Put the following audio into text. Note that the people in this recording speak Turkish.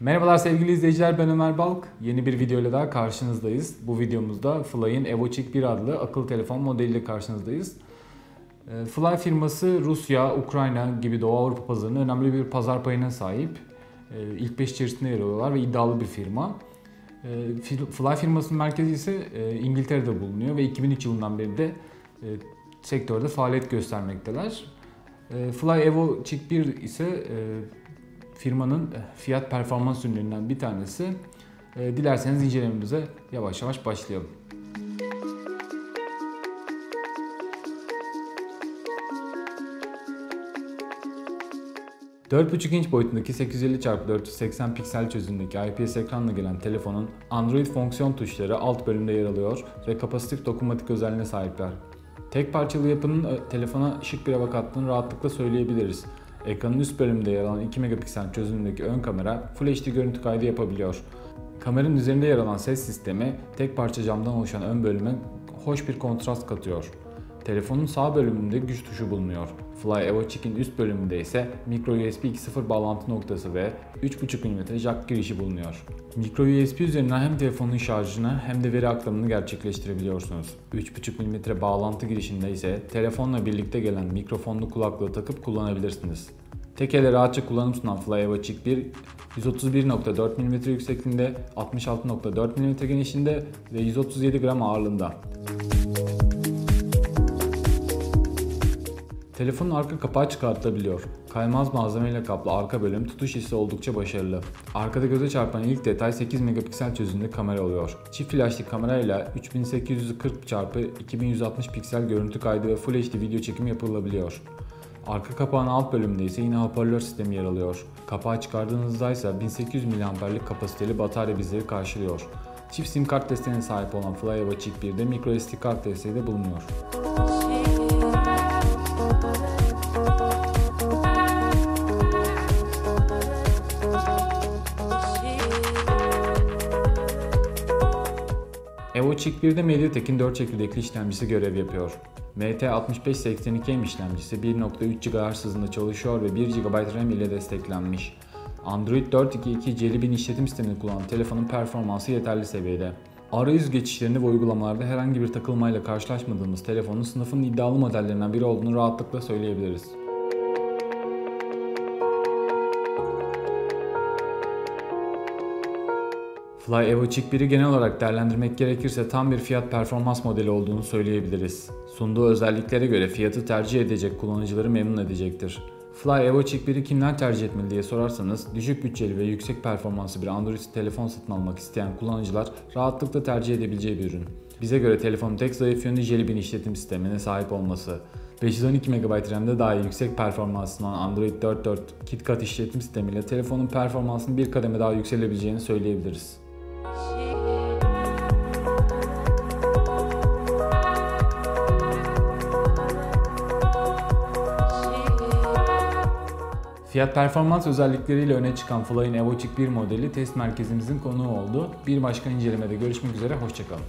Merhabalar sevgili izleyiciler ben Ömer Balk. Yeni bir video ile daha karşınızdayız. Bu videomuzda Fly'in EvoChick 1 adlı akıllı telefon modeliyle karşınızdayız. Ee, Fly firması Rusya, Ukrayna gibi Doğu Avrupa pazarında önemli bir pazar payına sahip. Ee, İlk 5 içerisinde yer alıyorlar ve iddialı bir firma. Ee, Fly firmasının merkezi ise e, İngiltere'de bulunuyor ve 2003 yılından beri de e, sektörde faaliyet göstermekteler. Fly Evo Chick 1 ise e, firmanın fiyat performans ürünlerinden bir tanesi. E, dilerseniz incelememize yavaş yavaş başlayalım. ...4.5 inç boyutundaki 850x480 piksel çözünürlüğündeki IPS ekranla gelen telefonun Android fonksiyon tuşları alt bölümde yer alıyor ve kapasitif dokunmatik özelliğine sahipler. Tek parçalı yapının telefona şık bir hava kattığını rahatlıkla söyleyebiliriz. Ekranın üst bölümünde yer alan 2 megapiksel çözünürlüğündeki ön kamera Full HD görüntü kaydı yapabiliyor. Kameranın üzerinde yer alan ses sistemi tek parça camdan oluşan ön bölüme hoş bir kontrast katıyor. Telefonun sağ bölümünde güç tuşu bulunuyor. Fly Evo Chick'in üst bölümünde ise micro USB 2.0 bağlantı noktası ve 3.5 mm jack girişi bulunuyor. Micro USB üzerinden hem telefonun şarjını hem de veri aktarımını gerçekleştirebiliyorsunuz. 3.5 mm bağlantı girişinde ise telefonla birlikte gelen mikrofonlu kulaklığı takıp kullanabilirsiniz. Tek elle rahatça kullanım sunan Fly Evo Chick 1 131.4 mm yüksekliğinde, 66.4 mm genişliğinde ve 137 gram ağırlığında. Telefonun arka kapağı çıkartılabiliyor. Kaymaz malzemeyle kaplı arka bölüm tutuş hissi oldukça başarılı. Arkada göze çarpan ilk detay 8 megapiksel çözünürlük kamera oluyor. Çift flaşlı kamerayla 3840 x 2160 piksel görüntü kaydı ve Full HD video çekimi yapılabiliyor. Arka kapağın alt bölümünde ise yine hoparlör sistemi yer alıyor. Kapağı çıkardığınızda ise 1800 mAh'lik kapasiteli batarya bizleri karşılıyor. Çift sim kart desteğine sahip olan Flyava Chip 1'de microSD kart desteği de bulunuyor. Evo Chick 1'de MediaTek'in 4 çekirdekli işlemcisi görev yapıyor. MT6582M işlemcisi 1.3 GHz hızında çalışıyor ve 1 GB RAM ile desteklenmiş. Android 4.2.2 Jelly Bean işletim sistemini kullanan telefonun performansı yeterli seviyede. Arayüz geçişlerinde ve uygulamalarda herhangi bir takılmayla karşılaşmadığımız telefonun sınıfın iddialı modellerinden biri olduğunu rahatlıkla söyleyebiliriz. Fly Evo Chick 1'i genel olarak değerlendirmek gerekirse tam bir fiyat performans modeli olduğunu söyleyebiliriz. Sunduğu özelliklere göre fiyatı tercih edecek kullanıcıları memnun edecektir. Fly Evo Chick 1'i kimler tercih etmeli diye sorarsanız düşük bütçeli ve yüksek performanslı bir Android telefon satın almak isteyen kullanıcılar rahatlıkla tercih edebileceği bir ürün. Bize göre telefonun tek zayıf yönü Jelly Bean işletim sistemine sahip olması. 512 MB RAM'de dahi yüksek performans sunan Android 4.4 KitKat işletim sistemiyle telefonun performansının bir kademe daha yükselebileceğini söyleyebiliriz. Fiyat performans özellikleriyle öne çıkan Fly'in Evochick 1 modeli test merkezimizin konuğu oldu. Bir başka incelemede görüşmek üzere, hoşçakalın.